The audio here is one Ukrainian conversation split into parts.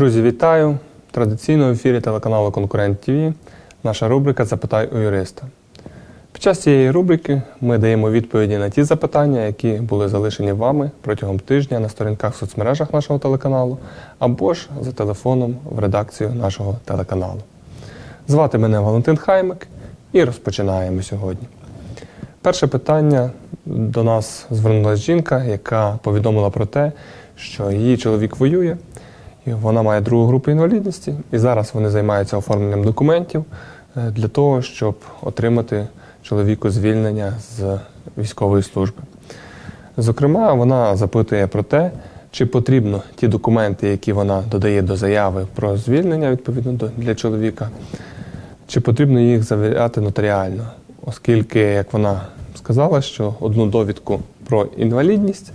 Друзі, вітаю! Традиційно в ефірі телеканалу Конкурент ТВ наша рубрика Запитай у юриста. Під час цієї рубрики ми даємо відповіді на ті запитання, які були залишені вами протягом тижня на сторінках в соцмережах нашого телеканалу або ж за телефоном в редакцію нашого телеканалу. Звати мене Валентин Хаймик і розпочинаємо сьогодні. Перше питання до нас звернулася жінка, яка повідомила про те, що її чоловік воює, вона має другу групу інвалідності, і зараз вони займаються оформленням документів е, для того, щоб отримати чоловіку звільнення з військової служби. Зокрема, вона запитує про те, чи потрібно ті документи, які вона додає до заяви про звільнення відповідно для чоловіка, чи потрібно їх завіряти нотаріально, оскільки, як вона сказала, що одну довідку про інвалідність,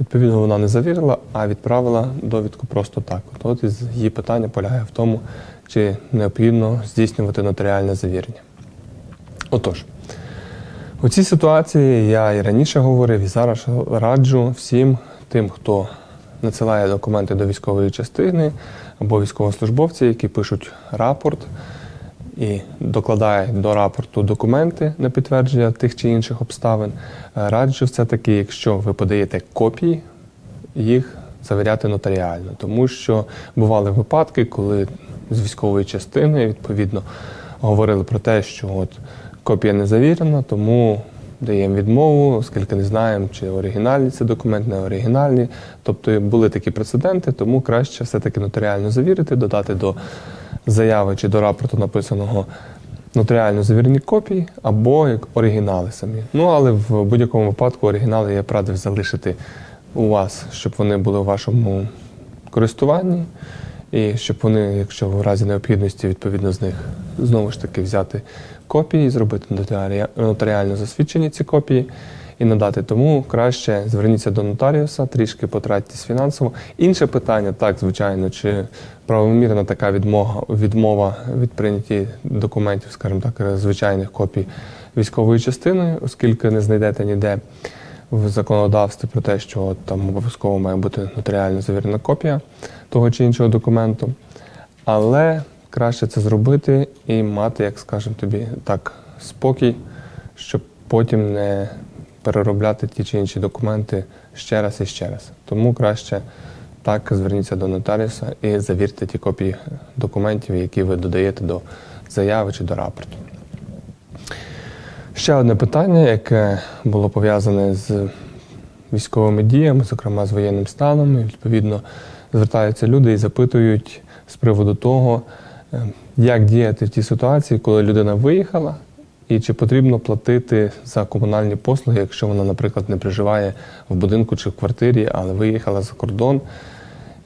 відповідно, вона не завірила, а відправила довідку просто так. От, із її питання полягає в тому, чи необхідно здійснювати нотаріальне завірення. Отож, у цій ситуації я і раніше говорив, і зараз раджу всім тим, хто надсилає документи до військової частини або військовослужбовці, які пишуть рапорт і докладають до рапорту документи на підтвердження тих чи інших обставин. е, Раджу все-таки, якщо ви подаєте копії, їх завіряти нотаріально, тому що бували випадки, коли з військової частини відповідно говорили про те, що от копія не завірена, тому даємо відмову, оскільки не знаємо, чи оригінальний це документ, не оригінальний. Тобто були такі прецеденти, тому краще все-таки нотаріально завірити, додати до заяви чи до рапорту написаного нотаріально завірені копії або як оригінали самі. Ну але в будь-якому випадку оригінали я б радив залишити у вас, щоб вони були у вашому користуванні, і щоб вони, якщо в разі необхідності, відповідно з них знову ж таки взяти копії, зробити нотаріально засвідчені ці копії і надати. Тому краще зверніться до нотаріуса, трішки потратьтесь фінансово. Інше питання, так, звичайно, чи правомірна така відмога, відмова від прийняті документів, скажімо так, звичайних копій військовою частиною, оскільки не знайдете ніде в законодавстві про те, що там обов'язково має бути нотаріально завірена копія того чи іншого документу. Але краще це зробити і мати, як скажемо тобі, так, спокій, щоб потім не переробляти ті чи інші документи ще раз і ще раз. Тому краще так зверніться до нотаріуса і завірте ті копії документів, які ви додаєте до заяви чи до рапорту. Ще одне питання, яке було пов'язане з військовими діями, зокрема з воєнним станом. І, відповідно, звертаються люди і запитують з приводу того, е, як діяти в тій ситуації, коли людина виїхала, і чи потрібно платити за комунальні послуги, якщо вона, наприклад, не проживає в будинку чи в квартирі, але виїхала за кордон.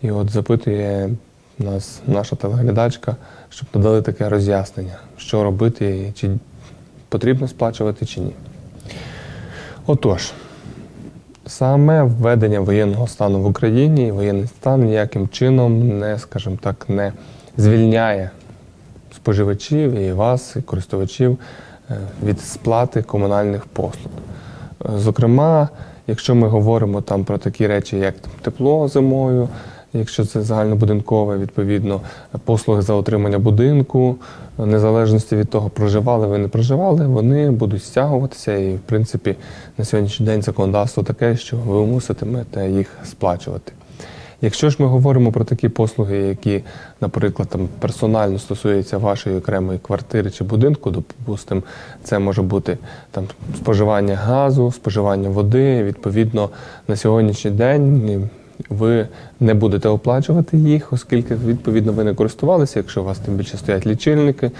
І от запитує нас наша телеглядачка, щоб надали таке роз'яснення, що робити, чи потрібно сплачувати чи ні. Отож, саме введення воєнного стану в Україні і воєнний стан ніяким чином не, скажімо так, не звільняє споживачів і вас, і користувачів від сплати комунальних послуг. Е, Зокрема, якщо ми говоримо там про такі речі, як тепло зимою, якщо це загальнобудинкове, відповідно, послуги за отримання будинку, незалежності від того, проживали ви не проживали, вони будуть стягуватися. І, в принципі, на сьогоднішній день законодавство таке, що ви муситимете їх сплачувати. Якщо ж ми говоримо про такі послуги, які, наприклад, там персонально стосуються вашої окремої квартири чи будинку, допустимо, це може бути там споживання газу, споживання води. Відповідно, на сьогоднішній день ви не будете оплачувати їх, оскільки відповідно ви не користувалися. Якщо у вас тим більше стоять лічильники,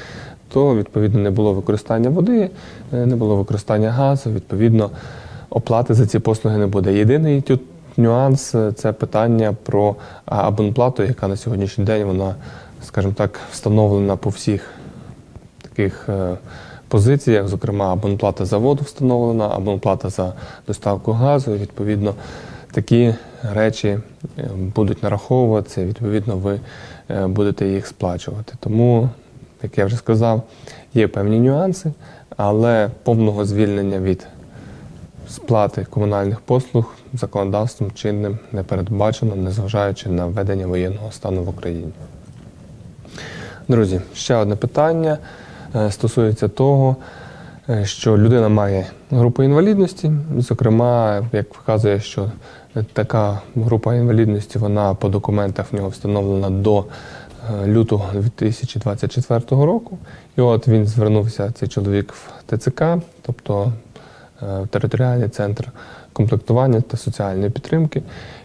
то відповідно не було використання води, е, не було використання газу. Відповідно, оплати за ці послуги не буде. Єдиний тут нюанс це питання про абонплату, яка на сьогоднішній день вона, скажімо так, встановлена по всіх таких е, позиціях, зокрема, абонплата за воду встановлена, абонплата за доставку газу. Відповідно, такі речі е, будуть нараховуватися, відповідно, ви е, будете їх сплачувати. Тому, як я вже сказав, є певні нюанси, але повного звільнення від сплати комунальних послуг законодавством чинним не передбачено, незважаючи на введення воєнного стану в Україні. Друзі, ще одне питання е, стосується того, е, що людина має групу інвалідності. Зокрема, як вказує, що така група інвалідності вона по документах в нього встановлена до е, лютого 2024 року. І от він звернувся, цей чоловік в ТЦК, тобто територіальний центр комплектування та соціальної підтримки.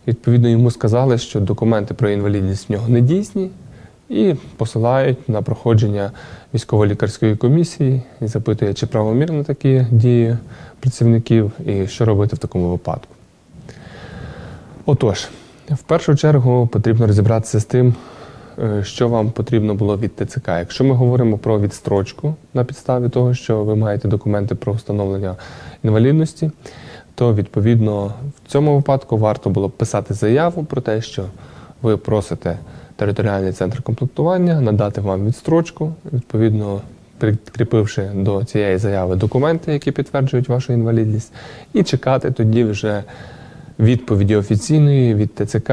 Відповідно, йому сказали, що документи про інвалідність в нього не дійсні, і посилають на проходження військово-лікарської комісії і запитує, чи правомірно такі дії працівників і що робити в такому випадку. Отож, в першу чергу потрібно розібратися з тим, е, що вам потрібно було від ТЦК. Якщо ми говоримо про відстрочку на підставі того, що ви маєте документи про встановлення інвалідності, то відповідно в цьому випадку варто було б писати заяву про те, що ви просите територіальний центр комплектування надати вам відстрочку, відповідно прикріпивши до цієї заяви документи, які підтверджують вашу інвалідність, і чекати тоді вже відповіді офіційної від ТЦК.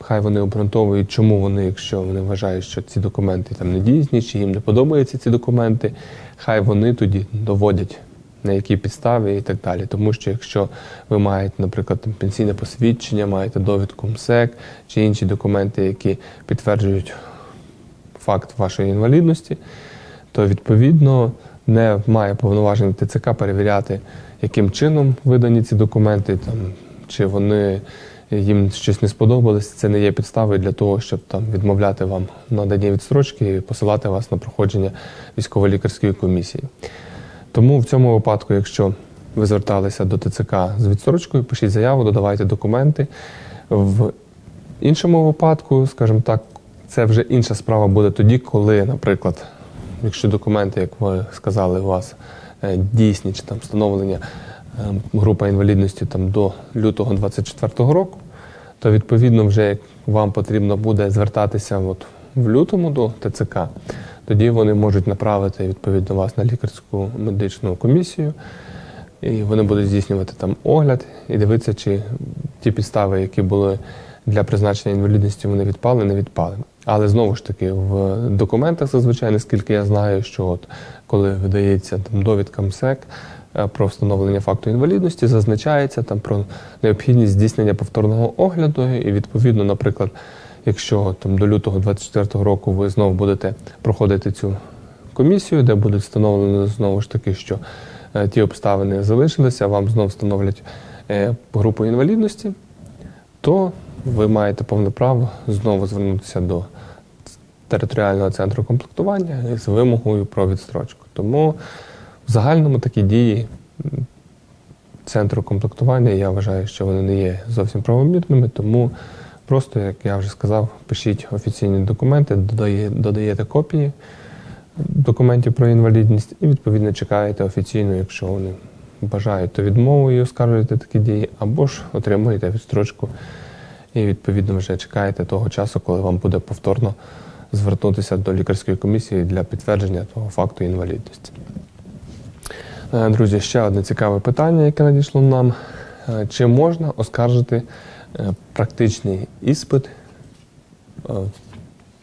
Хай вони обґрунтовують, чому вони, якщо вони вважають, що ці документи там не дійсні, чи їм не подобаються ці документи, хай вони тоді доводять на якій підставі і так далі. Тому що якщо ви маєте, наприклад, пенсійне посвідчення, маєте довідку МСЕК чи інші документи, які підтверджують факт вашої інвалідності, то відповідно не має повноважень ТЦК перевіряти, яким чином видані ці документи, там, чи вони їм щось не сподобалось. Це не є підставою для того, щоб там відмовляти вам надані відстрочки і посилати вас на проходження військово-лікарської комісії. Тому в цьому випадку, якщо ви зверталися до ТЦК з відстрочкою, пишіть заяву, додавайте документи. В іншому випадку, скажімо так, це вже інша справа буде тоді, коли, наприклад, якщо документи, як ви сказали, у вас е, дійсні чи там встановлення група інвалідності там до лютого 2024 року, то відповідно вже як вам потрібно буде звертатися от в лютому до ТЦК, тоді вони можуть направити відповідно вас на лікарську медичну комісію, і вони будуть здійснювати там огляд і дивитися, чи ті підстави, які були для призначення інвалідності, вони відпали, не відпали. Але знову ж таки, в документах зазвичай, наскільки я знаю, що от коли видається там довідка МСЕК е, про встановлення факту інвалідності, зазначається там про необхідність здійснення повторного огляду, і відповідно, наприклад, якщо там до лютого 2024 року ви знову будете проходити цю комісію, де буде встановлено знову ж таки, що е, ті обставини залишилися, вам знову встановлять е, групу інвалідності, то ви маєте повне право знову звернутися до територіального центру комплектування з вимогою про відстрочку. Тому в загальному такі дії центру комплектування я вважаю, що вони не є зовсім правомірними, тому просто, як я вже сказав, пишіть офіційні документи, додаєте копії документів про інвалідність і відповідно чекаєте офіційно, якщо вони бажають, то відмовою оскаржуєте такі дії, або ж отримуєте відстрочку і відповідно вже чекаєте того часу, коли вам буде повторно звернутися до лікарської комісії для підтвердження того факту інвалідності. Е, Друзі, ще одне цікаве питання, яке надійшло нам. Е, Чи можна оскаржити е, практичний іспит,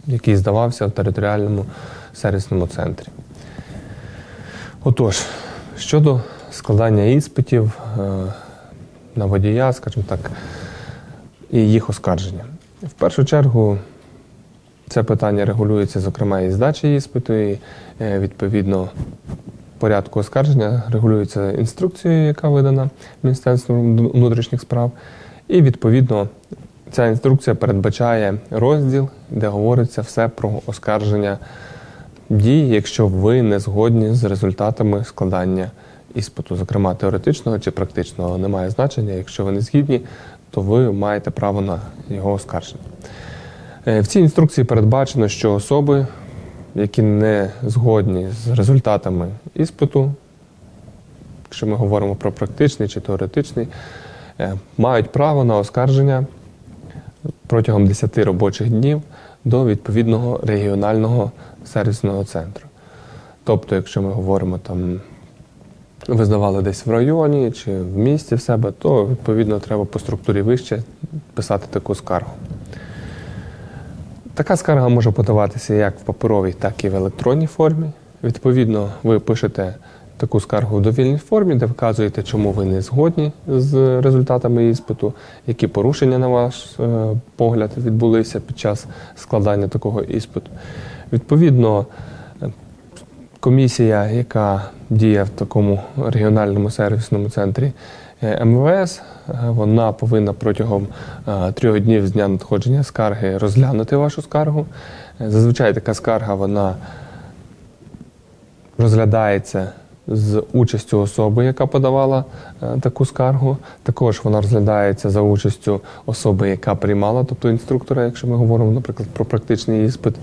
який здавався в територіальному сервісному центрі? Отож, щодо складання іспитів на водія, скажімо так, і їх оскарження. В першу чергу це питання регулюється, зокрема, і здачі іспиту, і відповідно порядку оскарження регулюється інструкцією, яка видана Міністерством внутрішніх справ. І відповідно ця інструкція передбачає розділ, де говориться все про оскарження дій, якщо ви не згодні з результатами складання іспиту, зокрема теоретичного чи практичного, немає значення. Якщо ви не згідні, то ви маєте право на його оскарження. Е, В цій інструкції передбачено, що особи, які не згодні з результатами іспиту, якщо ми говоримо про практичний чи теоретичний, е, мають право на оскарження протягом 10 робочих днів до відповідного регіонального сервісного центру. Тобто, якщо ми говоримо там ви здавали десь в районі чи в місті в себе, то відповідно треба по структурі вище писати таку скаргу. Така скарга може подаватися як в паперовій, так і в електронній формі. Відповідно, ви пишете таку скаргу в довільній формі, де вказуєте, чому ви не згодні з результатами іспиту, які порушення, на ваш е, погляд, відбулися під час складання такого іспиту. Відповідно, комісія, яка діє в такому регіональному сервісному центрі е, МВС, вона повинна протягом е, трьох днів з дня надходження скарги розглянути вашу скаргу. Е, Зазвичай така скарга вона розглядається з участю особи, яка подавала е, таку скаргу. Також вона розглядається за участю особи, яка приймала, тобто інструктора, якщо ми говоримо, наприклад, про практичний іспит,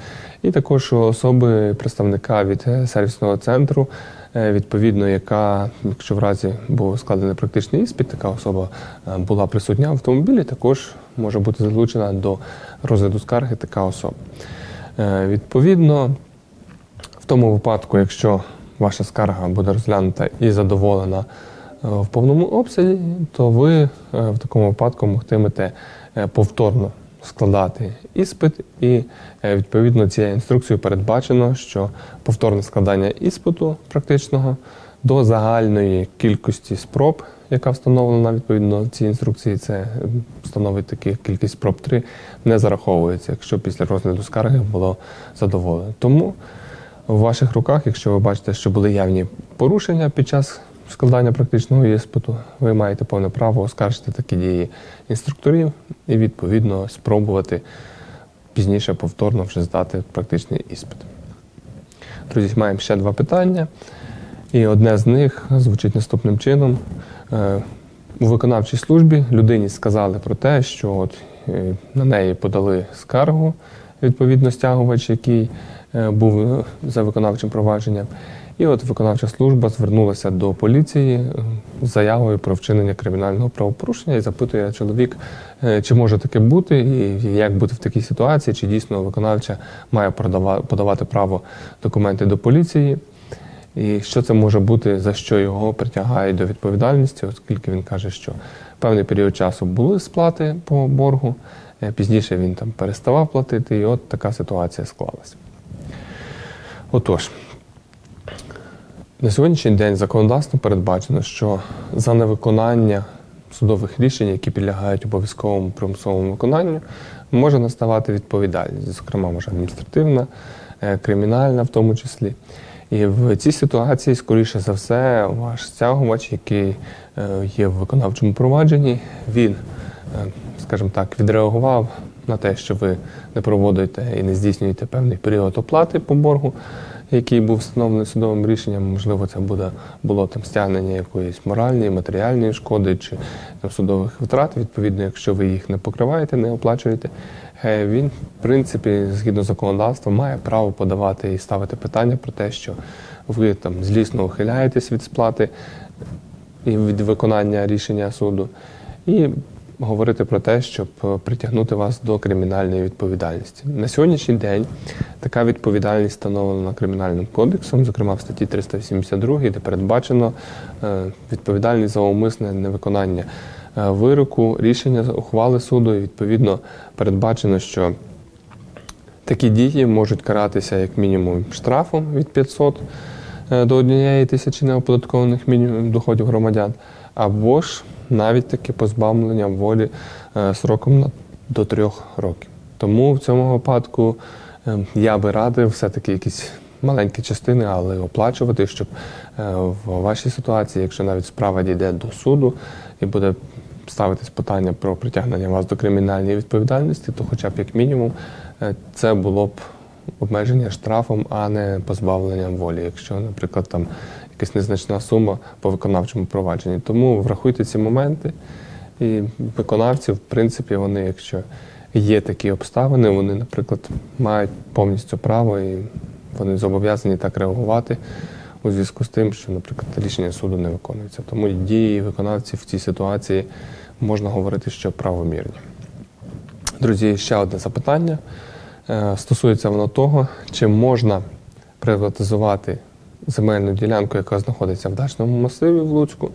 і також особи представника від е, сервісного центру. Е, Відповідно, яка, якщо в разі був складений практичний іспит, така особа е, була присутня в автомобілі, також може бути залучена до розгляду скарги така особа. Е, Відповідно, в тому випадку, якщо ваша скарга буде розглянута і задоволена в повному обсязі, то ви в такому випадку могтимете повторно складати іспит, і е, відповідно цією інструкцією передбачено, що повторне складання іспиту практичного до загальної кількості спроб, яка встановлена відповідно цій інструкції, це е, становить таки кількість спроб 3, не зараховується, якщо після розгляду скарги було задоволено. Тому в ваших руках, якщо ви бачите, що були явні порушення під час складання практичного іспиту, ви маєте повне право оскаржити такі дії інструкторів і відповідно спробувати пізніше повторно вже здати практичний іспит. Друзі, маємо ще два питання. І одне з них звучить наступним чином. Е, У виконавчій службі людині сказали про те, що от е, на неї подали скаргу, відповідно, стягувач, який е, був за виконавчим провадженням. І от виконавча служба звернулася до поліції е, з заявою про вчинення кримінального правопорушення і запитує чоловік, е, чи може таке бути, і як бути в такій ситуації, чи дійсно виконавча має подавати право документи до поліції. І що це може бути, за що його притягають до відповідальності, оскільки він каже, що певний період часу були сплати по боргу, е, пізніше він там переставав платити, і от така ситуація склалася. Отож, на сьогоднішній день законодавством передбачено, що за невиконання судових рішень, які підлягають обов'язковому примусовому виконанню, може наставати відповідальність, зокрема, може адміністративна, е, кримінальна в тому числі. І в цій ситуації, скоріше за все, ваш стягувач, який е, є в виконавчому провадженні, він, е, скажімо так, відреагував на те, що ви не проводите і не здійснюєте певний період оплати по боргу, який був встановлений судовим рішенням. Можливо, це буде було там стягнення якоїсь моральної, матеріальної шкоди чи там, судових витрат. Відповідно, якщо ви їх не покриваєте, не оплачуєте, е, він, в принципі, згідно законодавства, має право подавати і ставити питання про те, що ви там злісно ухиляєтесь від сплати і від виконання рішення суду, і говорити про те, щоб е, притягнути вас до кримінальної відповідальності. На сьогоднішній день така відповідальність встановлена кримінальним кодексом, зокрема в статті 382, де передбачено е, відповідальність за умисне невиконання е, вироку, рішення ухвали суду. І відповідно передбачено, що Такі дії можуть каратися як мінімум штрафом від 500 е, до однієї тисячі неоподаткованих мінімум доходів громадян, або ж навіть таки позбавленням волі е, сроком до трьох років. Тому в цьому випадку е, я би радив все-таки якісь маленькі частини, але оплачувати, щоб е, в вашій ситуації, якщо навіть справа дійде до суду і буде ставитись питання про притягнення вас до кримінальної відповідальності, то хоча б як мінімум це було б обмеження штрафом, а не позбавленням волі, якщо, наприклад, там якась незначна сума по виконавчому провадженні. Тому врахуйте ці моменти. І виконавці, в принципі, вони, якщо є такі обставини, вони, наприклад, мають повністю право і вони зобов'язані так реагувати у зв'язку з тим, що, наприклад, рішення суду не виконується. Тому дії виконавців в цій ситуації можна говорити, що правомірні. Друзі, ще одне запитання. Е, Стосується воно того, чи можна приватизувати земельну ділянку, яка знаходиться в дачному масиві в Луцьку,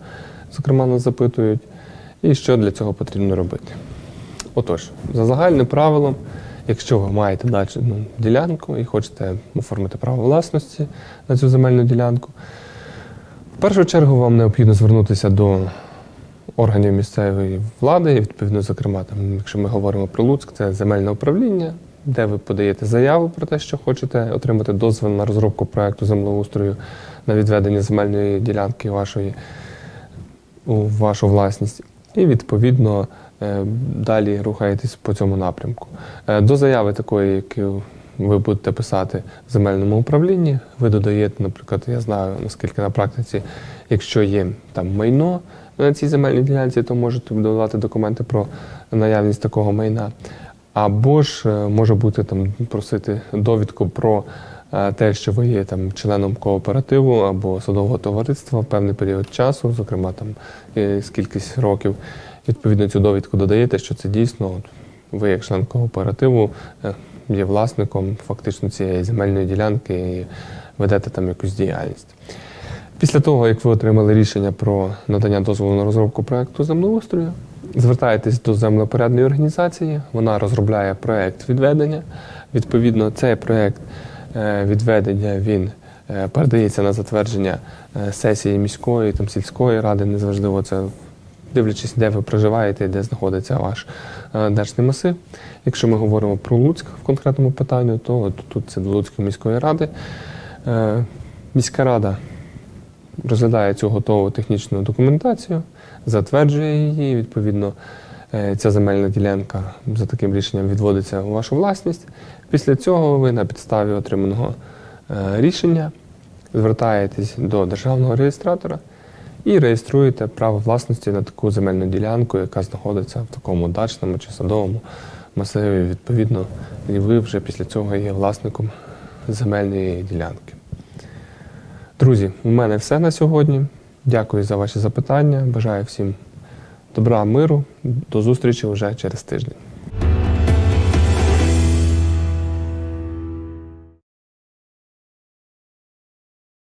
зокрема, нас запитують, і що для цього потрібно робити. Отож, за загальним правилом, якщо ви маєте дачну ділянку і хочете оформити право власності на цю земельну ділянку, в першу чергу вам необхідно звернутися до органів місцевої влади, і відповідно, зокрема, там, якщо ми говоримо про Луцьк, це земельне управління, де ви подаєте заяву про те, що хочете отримати дозвіл на розробку проекту землеустрою на відведення земельної ділянки вашої у вашу власність. І відповідно е, далі рухаєтесь по цьому напрямку. Е, До заяви такої, яку ви будете писати в земельному управлінні, ви додаєте, наприклад, я знаю, наскільки на практиці, якщо є там майно на цій земельній ділянці, то можете додавати документи про наявність такого майна. Або ж е, може бути там просити довідку про е, те, що ви є там членом кооперативу або садового товариства в певний період часу, зокрема там е, з кількість років. Відповідно, цю довідку додаєте, що це дійсно ви, як член кооперативу, є власником фактично цієї земельної ділянки і ведете там якусь діяльність. Після того, як ви отримали рішення про надання дозволу на розробку проекту землеустрою, звертаєтесь до землепорядної організації, вона розробляє проект відведення. Відповідно, цей проект е, відведення він е, передається на затвердження е, сесії міської там сільської ради, незважливо це дивлячись, де ви проживаєте і де знаходиться ваш дачний масив. Якщо ми говоримо про Луцьк в конкретному питанні, то от тут це до Луцької міської ради. Міська рада розглядає цю готову технічну документацію, затверджує її. Відповідно, е, ця земельна ділянка за таким рішенням відводиться у вашу власність. Після цього ви на підставі отриманого е, рішення звертаєтесь до державного реєстратора і реєструєте право власності на таку земельну ділянку, яка знаходиться в такому дачному чи садовому масиві. Відповідно, і ви вже після цього є власником земельної ділянки. Друзі, у мене все на сьогодні. Дякую за ваші запитання. Бажаю всім добра, миру. До зустрічі вже через тиждень.